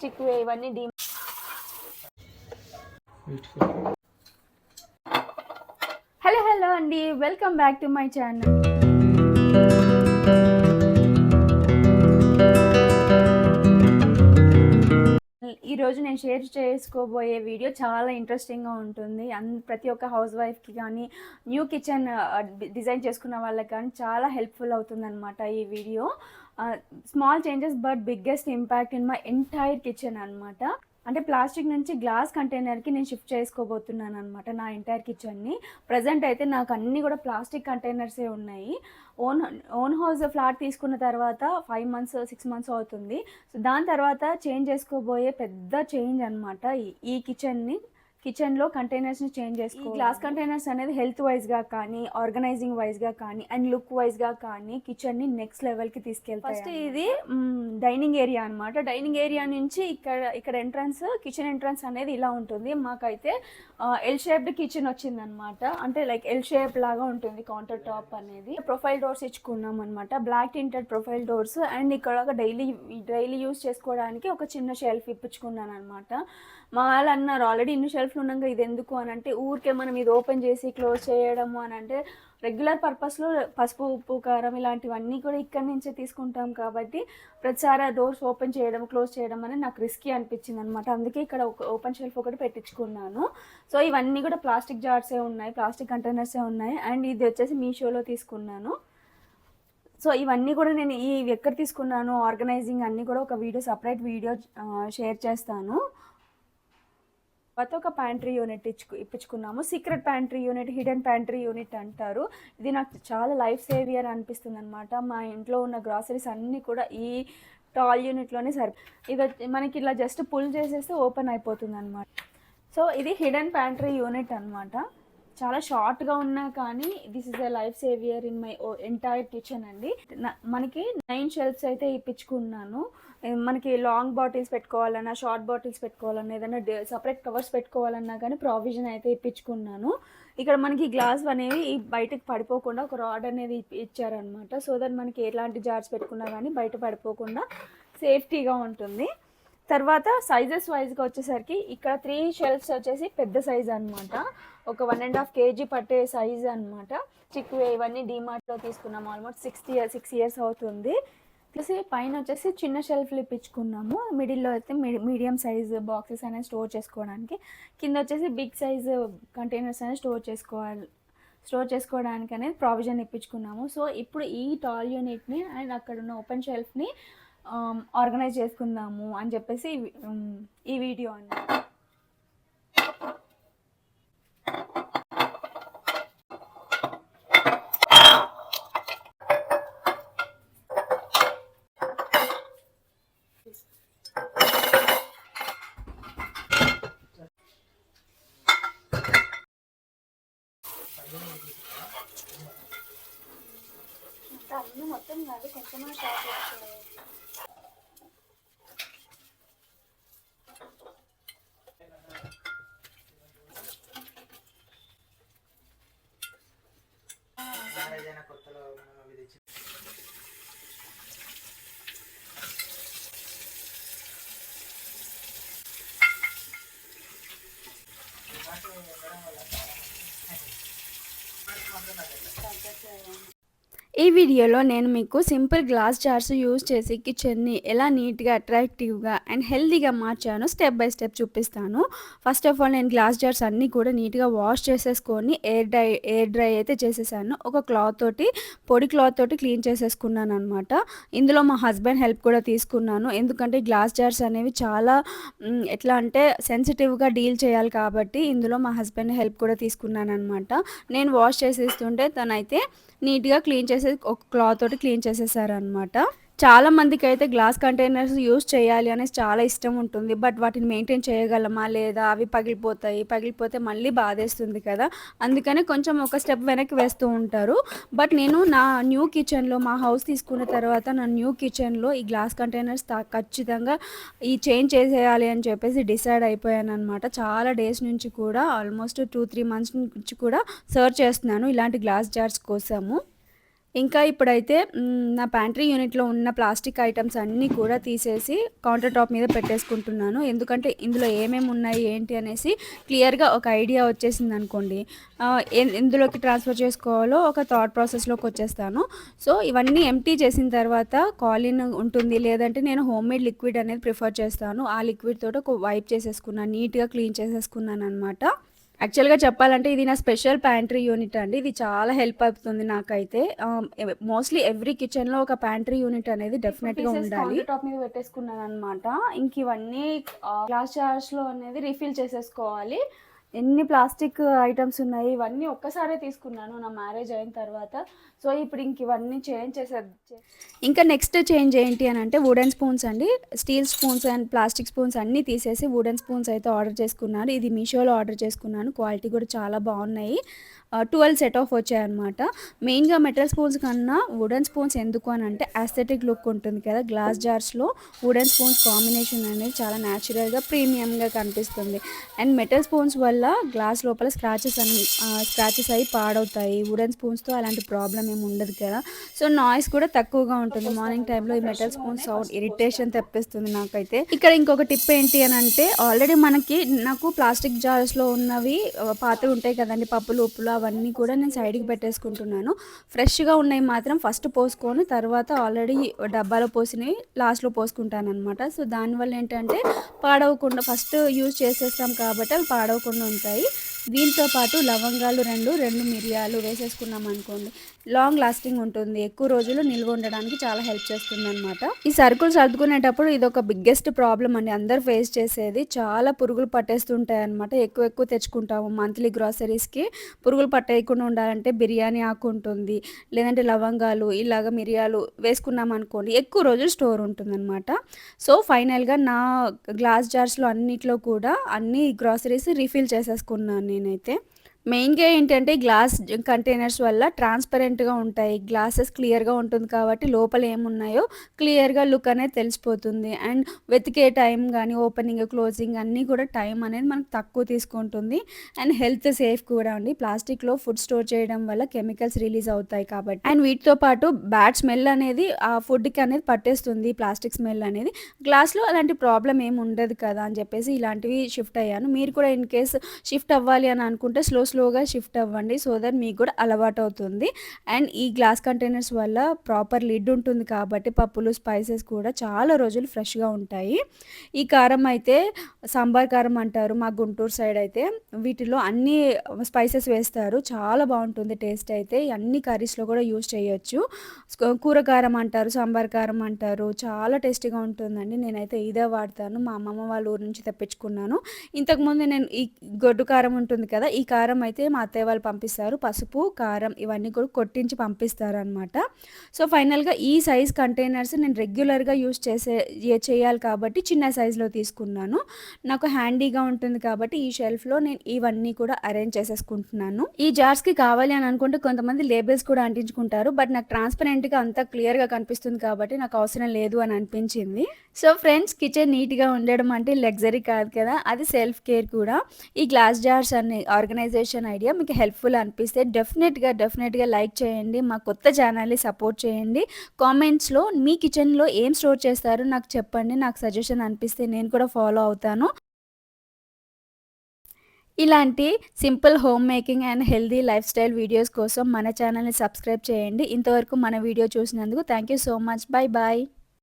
Stick ఇవన్నీ డీ hello hello అండి. Welcome back to my channel ఈరోజు నేను షేర్ చేసుకోబోయే వీడియో చాలా ఇంట్రెస్టింగ్గా ఉంటుంది. అన్ ప్రతి ఒక్క హౌస్ వైఫ్కి కానీ న్యూ కిచెన్ డిజైన్ చేసుకున్న వాళ్ళకి కానీ చాలా హెల్ప్ఫుల్ అవుతుందన్నమాట ఈ video. Small changes but biggest impact in my entire kitchen అనమాట అంటే ప్లాస్టిక్ నుంచి గ్లాస్ కంటైనర్కి నేను షిఫ్ట్ చేసుకోబోతున్నాను అనమాట నా ఎంటైర్ కిచెన్ని ప్రజెంట్ అయితే నాకు అన్నీ కూడా ప్లాస్టిక్ కంటైనర్సే ఉన్నాయి. ఓన్ ఓన్ హౌస్ ఫ్లాట్ తీసుకున్న తర్వాత ఫైవ్ మంత్స్ సిక్స్ మంత్స్ అవుతుంది. సో దాని తర్వాత చేంజ్ చేసుకోబోయే పెద్ద చేంజ్ అనమాట ఈ కిచెన్ని కిచెన్లో కంటైనర్స్ని చేంజ్ చేసుకో గ్లాస్ కంటైనర్స్ అనేది హెల్త్ వైజ్గా కానీ ఆర్గనైజింగ్ వైజ్గా కానీ అండ్ లుక్ వైజ్గా కానీ కిచెన్ని నెక్స్ట్ లెవెల్కి తీసుకెళ్తాయి ఫస్ట్ ఇది డైనింగ్ ఏరియా అనమాట డైనింగ్ ఏరియా నుంచి ఇక్కడ ఇక్కడ ఎంట్రన్స్ కిచెన్ ఎంట్రన్స్ అనేది ఇలా ఉంటుంది. మాకైతే ఎల్ షేప్డ్ కిచెన్ వచ్చిందనమాట అంటే లైక్ ఎల్ షేప్ లాగా ఉంటుంది కౌంటర్ టాప్ అనేది. ప్రొఫైల్ డోర్స్ ఇచ్చుకున్నాం అనమాట black tinted profile doors and ఇక్కడ డైలీ డైలీ యూస్ చేసుకోవడానికి ఒక చిన్న షెల్ఫ్ ఇప్పించుకున్నాను అనమాట మా వాళ్ళు అన్నారు ఆల్రెడీ ఇన్ని షెల్ఫ్లు ఉన్నాక ఇది ఎందుకు అని అంటే ఊరికే మనం ఇది ఓపెన్ చేసి క్లోజ్ చేయడము అని అంటే రెగ్యులర్ పర్పస్లో పసుపు ఉప్పు కారం ఇలాంటివన్నీ కూడా ఇక్కడి నుంచే తీసుకుంటాం కాబట్టి ప్రతిసారి ఆ డోర్స్ ఓపెన్ చేయడం క్లోజ్ చేయడం అనేది నాకు రిస్కీ అనిపించింది అనమాట అందుకే ఇక్కడ ఒక ఓపెన్ షెల్ఫ్ ఒకటి పెట్టించుకున్నాను. సో ఇవన్నీ కూడా ప్లాస్టిక్ జార్సే ఉన్నాయి ప్లాస్టిక్ కంటైనర్సే ఉన్నాయి. అండ్ ఇది వచ్చేసి మీషోలో తీసుకున్నాను. సో ఇవన్నీ కూడా నేను ఈ ఎక్కడ తీసుకున్నాను ఆర్గనైజింగ్ అన్నీ కూడా ఒక వీడియో సపరేట్ వీడియో షేర్ చేస్తాను. తర్వాత ఒక ప్యాంట్రీ యూనిట్ ఇచ్చుకు ఇప్పించుకున్నాము. Secret pantry unit hidden pantry unit అంటారు. ఇది నాకు చాలా లైఫ్ సేవియర్ అనిపిస్తుంది అనమాట మా ఇంట్లో ఉన్న గ్రాసరీస్ అన్నీ కూడా ఈ టాల్ యూనిట్లోనే సరి ఇది వచ్చి- మనకి ఇలా జస్ట్ పుల్ చేసేస్తే ఓపెన్ అయిపోతుంది అనమాట సో ఇది హిడెన్ ప్యాంట్రీ యూనిట్ అన్నమాట. చాలా షార్ట్గా ఉన్నా కానీ this is a life saver in my entire kitchen అండి. న- మనకి నైన్ షెల్ఫ్స్ అయితే ఇప్పించుకున్నాను. మనకి లాంగ్ బాటిల్స్ పెట్టుకోవాలన్నా షార్ట్ బాటిల్స్ పెట్టుకోవాలన్నా ఏదైనా సపరేట్ కవర్స్ పెట్టుకోవాలన్నా కానీ ప్రావిజన్ అయితే ఇప్పించుకున్నాను. ఇక్కడ మనకి గ్లాస్ అనేవి బయటకు పడిపోకుండా ఒక రాడ్ అనేది ఇచ్చారనమాట సో దట్ మనకి ఎలాంటి జార్స్ పెట్టుకున్నా కానీ బయట పడిపోకుండా సేఫ్టీగా ఉంటుంది. తర్వాత సైజెస్ వైజ్గా వచ్చేసరికి ఇక్కడ త్రీ షెల్ఫ్స్ వచ్చేసి పెద్ద సైజ్ అనమాట ఒక వన్ అండ్ హాఫ్ కేజీ పట్టే సైజ్ అనమాట చిక్కు ఇవన్నీ డీమార్ట్లో తీసుకున్నాము almost six year six years అవుతుంది. ప్లస్ పైన వచ్చేసి చిన్న షెల్ఫ్లు ఇప్పించుకున్నాము. మిడిల్లో అయితే మీడియం సైజ్ బాక్సెస్ అనేది స్టోర్ చేసుకోవడానికి. కింద వచ్చేసి బిగ్ సైజ్ కంటైనర్స్ అనేది స్టోర్ చేసుకోవాలి స్టోర్ చేసుకోవడానికి అనేది ప్రావిజన్ ఇప్పించుకున్నాము. సో ఇప్పుడు ఈ టాల్ యూనిట్ని అండ్ అక్కడ ఉన్న ఓపెన్ షెల్ఫ్ని ఆర్గనైజ్ చేసుకుందాము అని చెప్పేసి ఈ వీడియో అండి అన్నీ మొత్తం కాదు కొంచెమే స్టార్ట్ చేసుకోవాలి ఏదైనా కొత్తలో మనం అవి తెచ్చి వల్ల మాత్రం ఈ వీడియోలో నేను మీకు సింపుల్ గ్లాస్ జార్స్ యూజ్ చేసి కిచెన్ని ఎలా నీట్గా అట్రాక్టివ్గా అండ్ హెల్తీగా మార్చాను స్టెప్ బై స్టెప్ చూపిస్తాను. ఫస్ట్ ఆఫ్ ఆల్ నేను గ్లాస్ జార్స్ అన్నీ కూడా నీట్గా వాష్ చేసేసుకొని ఎయిర్ డ్రై ఎయిర్ డ్రై అయితే చేసేసాను. ఒక క్లాత్ తోటి పొడి క్లాత్ తోటి క్లీన్ చేసేసుకున్నాను అనమాట ఇందులో మా హస్బెండ్ హెల్ప్ కూడా తీసుకున్నాను. ఎందుకంటే గ్లాస్ జార్స్ అనేవి చాలా ఎట్లా అంటే సెన్సిటివ్గా డీల్ చేయాలి కాబట్టి ఇందులో మా హస్బెండ్ హెల్ప్ కూడా తీసుకున్నాను అనమాట నేను వాష్ చేసేస్తుంటే తనైతే నీట్గా క్లీన్ చేసే ఒక క్లాత్ తోటి క్లీన్ చేసేసారనమాట చాలా మందికి అయితే గ్లాస్ కంటైనర్స్ యూస్ చేయాలి అనేసి చాలా ఇష్టం ఉంటుంది. బట్ వాటిని మెయింటైన్ చేయగలమా లేదా? అవి పగిలిపోతాయి. పగిలిపోతే మళ్ళీ బాధేస్తుంది కదా. అందుకనే కొంచెం ఒక స్టెప్ వెనక్కి వేస్తూ ఉంటారు. బట్ నేను నా న్యూ కిచెన్లో మా హౌస్ తీసుకున్న తర్వాత నా న్యూ కిచెన్లో ఈ గ్లాస్ కంటైనర్స్ తా- ఖచ్చితంగా ఈ చేంజ్ చేసేయాలి అని చెప్పేసి డిసైడ్ అయిపోయాను అనమాట చాలా డేస్ నుంచి కూడా ఆల్మోస్ట్ టూ త్రీ మంత్స్ నుంచి కూడా సర్చ్ చేస్తున్నాను ఇలాంటి గ్లాస్ జార్స్ కోసము. ఇంకా ఇప్పుడైతే నా ప్యాంట్రీ యూనిట్లో ఉన్న ప్లాస్టిక్ ఐటమ్స్ అన్నీ కూడా తీసేసి కౌంటర్ టాప్ మీద పెట్టేసుకుంటున్నాను. ఎందుకంటే ఇందులో ఏమేమి ఉన్నాయి ఏంటి అనేసి క్లియర్గా ఒక ఐడియా వచ్చేసింది అనుకోండి. ఇందులోకి ఎందులోకి ట్రాన్స్ఫర్ చేసుకోవాలో ఒక థాట్ ప్రాసెస్లోకి వచ్చేస్తాను. సో ఇవన్నీ ఎంటీ చేసిన తర్వాత కాలిన్ ఉంటుంది లేదంటే నేను హోమ్ మేడ్ లిక్విడ్ అనేది ప్రిఫర్ చేస్తాను. ఆ లిక్విడ్ తోటి ఒక వైప్ చేసేసుకున్నాను నీట్గా క్లీన్ చేసేసుకున్నాను అనమాట యాక్చువల్గా చెప్పాలంటే ఇది నా స్పెషల్ ప్యాంట్రీ యూనిట్ అండి. ఇది చాలా హెల్ప్ అవుతుంది నాకైతే. మోస్ట్లీ ఎవ్రీ కిచెన్లో ఒక ప్యాంట్రీ యూనిట్ అనేది డెఫినెట్గా ఉండాలి. టాప్ మీద పెట్టేసుకున్నాను అనమాట ఇంక ఇవన్నీ గ్లాస్ జార్స్లో అనేది రీఫిల్ చేసేసుకోవాలి. ఎన్ని ప్లాస్టిక్ ఐటమ్స్ ఉన్నాయి? ఇవన్నీ ఒక్కసారే తీసుకున్నాను నా మ్యారేజ్ అయిన తర్వాత. సో ఇప్పుడు ఇంక ఇవన్నీ చేంజ్ చేసే ఇంకా నెక్స్ట్ చేంజ్ ఏంటి అని అంటే వుడెన్ స్పూన్స్ అండి. Steel spoons and plastic spoons అన్నీ తీసేసి వుడెన్ స్పూన్స్ అయితే ఆర్డర్ చేసుకున్నాను. ఇది మీషోలో ఆర్డర్ చేసుకున్నాను. క్వాలిటీ కూడా చాలా బాగున్నాయి. ట్వెల్వ్ సెట్ ఆఫ్ వచ్చాయన్నమాట. మెయిన్గా మెటల్ స్పూన్స్ కన్నా వుడెన్ స్పూన్స్ ఎందుకు అని అంటే అస్థెటిక్ లుక్ ఉంటుంది కదా గ్లాస్ జార్స్లో వుడెన్ స్పూన్స్ కాంబినేషన్ అనేది చాలా న్యాచురల్గా ప్రీమియంగా కనిపిస్తుంది. అండ్ మెటల్ స్పూన్స్ వల్ల గ్లాస్ లోపల స్క్రాచెస్ అన్ని స్క్రాచెస్ అయ్యి పాడవుతాయి. వుడెన్ స్పూన్స్తో అలాంటి ప్రాబ్లం ఏమి ఉండదు కదా. సో నాయిస్ కూడా తక్కువగా ఉంటుంది. మార్నింగ్ టైంలో ఈ మెటల్ స్పూన్ సౌండ్ ఇరిటేషన్ తెప్పిస్తుంది నాకైతే. ఇక్కడ ఇంకొక టిప్ ఏంటి అని అంటే ఆల్రెడీ మనకి నాకు ప్లాస్టిక్ జార్స్లో ఉన్నవి ఆ, ఉంటాయి కదండి పప్పులు ఉప్పులు అవన్నీ కూడా నేను సైడ్కి పెట్టేసుకుంటున్నాను. ఫ్రెష్గా ఉన్నాయి మాత్రం ఫస్ట్ పోసుకొని తర్వాత ఆల్రెడీ డబ్బాలో పోసినవి లాస్ట్లో పోసుకుంటాను అనమాట సో దానివల్ల ఏంటంటే పాడవకుండా ఫస్ట్ యూజ్ చేసేస్తాం కాబట్టి అవి పాడవకుండా ఉంటాయి. దీంతో పాటు లవంగాలు రెండు రెండు మిరియాలు వేసేసుకున్నాం అనుకోండి లాంగ్ లాస్టింగ్ ఉంటుంది. ఎక్కువ రోజులు నిల్వ ఉండడానికి చాలా హెల్ప్ చేస్తుంది అనమాట ఈ సరుకులు సర్దుకునేటప్పుడు ఇది ఒక బిగ్గెస్ట్ ప్రాబ్లం అండి. అందరు ఫేస్ చేసేది చాలా పురుగులు పట్టేస్తుంటాయి అనమాట ఎక్కువ ఎక్కువ తెచ్చుకుంటాము మంత్లీ గ్రాసరీస్కి. పురుగులు పట్టేయకుండా ఉండాలంటే బిర్యానీ ఆకు ఉంటుంది. లేదంటే లవంగాలు ఇలాగ మిరియాలు వేసుకున్నాం అనుకోండి ఎక్కువ రోజులు స్టోర్ ఉంటుందన్నమాట. సో ఫైనల్గా నా గ్లాస్ జార్స్లో అన్నిట్లో కూడా అన్ని గ్రాసరీస్ రీఫిల్ చేసేసుకున్నాను నేనైతే. మెయిన్గా ఏంటంటే గ్లాస్ కంటైనర్స్ వల్ల ట్రాన్స్పరెంట్గా ఉంటాయి. గ్లాసెస్ క్లియర్గా ఉంటుంది కాబట్టి లోపల ఏమున్నాయో క్లియర్గా లుక్ అనేది తెలిసిపోతుంది. అండ్ వెతికే టైం కానీ ఓపెనింగ్ క్లోజింగ్ అన్నీ కూడా టైం అనేది మనకు తక్కువ తీసుకుంటుంది. అండ్ హెల్త్ సేఫ్ కూడా ఉంది ప్లాస్టిక్లో ఫుడ్ స్టోర్ చేయడం వల్ల కెమికల్స్ రిలీజ్ అవుతాయి కాబట్టి. అండ్ వీటితో పాటు బ్యాడ్ స్మెల్ అనేది ఆ ఫుడ్కి అనేది పట్టేస్తుంది. ప్లాస్టిక్ స్మెల్ అనేది. గ్లాస్లో అలాంటి ప్రాబ్లం ఏమి ఉండదు కదా అని చెప్పేసి ఇలాంటివి షిఫ్ట్ అయ్యాను. మీరు కూడా ఇన్ కేస్ షిఫ్ట్ అవ్వాలి అని అనుకుంటే స్లో స్లోగా షిఫ్ట్ అవ్వండి సో దట్ మీకు కూడా అలవాటు అవుతుంది. అండ్ ఈ గ్లాస్ కంటైనర్స్ వల్ల ప్రాపర్ లిడ్ ఉంటుంది కాబట్టి పప్పులు స్పైసెస్ కూడా చాలా రోజులు ఫ్రెష్గా ఉంటాయి. ఈ కారం అయితే సాంబార్ కారం అంటారు. మా గుంటూరు సైడ్ అయితే వీటిలో అన్ని స్పైసెస్ వేస్తారు. చాలా బాగుంటుంది టేస్ట్ అయితే. అన్ని కర్రీస్లో కూడా యూజ్ చేయొచ్చు. కూర కారం అంటారు సాంబార్ కారం అంటారు. చాలా టేస్టీగా ఉంటుందండి. నేనైతే ఇదే వాడతాను. మా అమ్మమ్మ వాళ్ళ ఊరు నుంచి తెప్పించుకున్నాను. ఇంతకుముందు నేను ఈ గొడ్డు కారం ఉంటుంది కదా ఈ కారం అయితే మా అత్తయ్య వాళ్ళు పంపిస్తారు. పసుపు కారం ఇవన్నీ కూడా కొట్టించి పంపిస్తారు అనమాట సో ఫైనల్గా ఈ సైజ్ కంటైనర్స్ నేను రెగ్యులర్గా యూస్ చేసే చేయాలి కాబట్టి చిన్న సైజులో తీసుకున్నాను. నాకు హ్యాండీగా ఉంటుంది కాబట్టి ఈ షెల్ఫ్లో నేను ఇవన్నీ కూడా అరేంజ్ చేసేసుకుంటున్నాను. ఈ జార్స్కి కావాలి అని అనుకుంటే కొంతమంది లేబుల్స్ కూడా అంటించుకుంటారు. బట్ నాకు ట్రాన్స్పరెంట్గా అంతా క్లియర్గా కనిపిస్తుంది కాబట్టి నాకు అవసరం లేదు అని అనిపించింది. సో ఫ్రెండ్స్ కిచెన్ నీట్గా ఉండడం అంటే లగ్జరీ కాదు కదా? అది సెల్ఫ్ కేర్ కూడా. ఈ గ్లాస్ జార్స్ అనే ఆర్గనైజేషన్ ఐడియా మీకు హెల్ప్ఫుల్ అనిపిస్తే డెఫినెట్గా డెఫినెట్గా లైక్ చేయండి మా కొత్త ఛానల్ని సపోర్ట్ చేయండి. కామెంట్స్లో మీ కిచెన్లో ఏం స్టోర్ చేస్తారో నాకు చెప్పండి నాకు సజెషన్ అనిపిస్తే నేను కూడా ఫాలో అవుతాను. ఇలాంటి simple home making and healthy life style videos కోసం మన ఛానల్ని సబ్స్క్రైబ్ చేయండి. ఇంతవరకు మన వీడియో చూసినందుకు thank you so much bye bye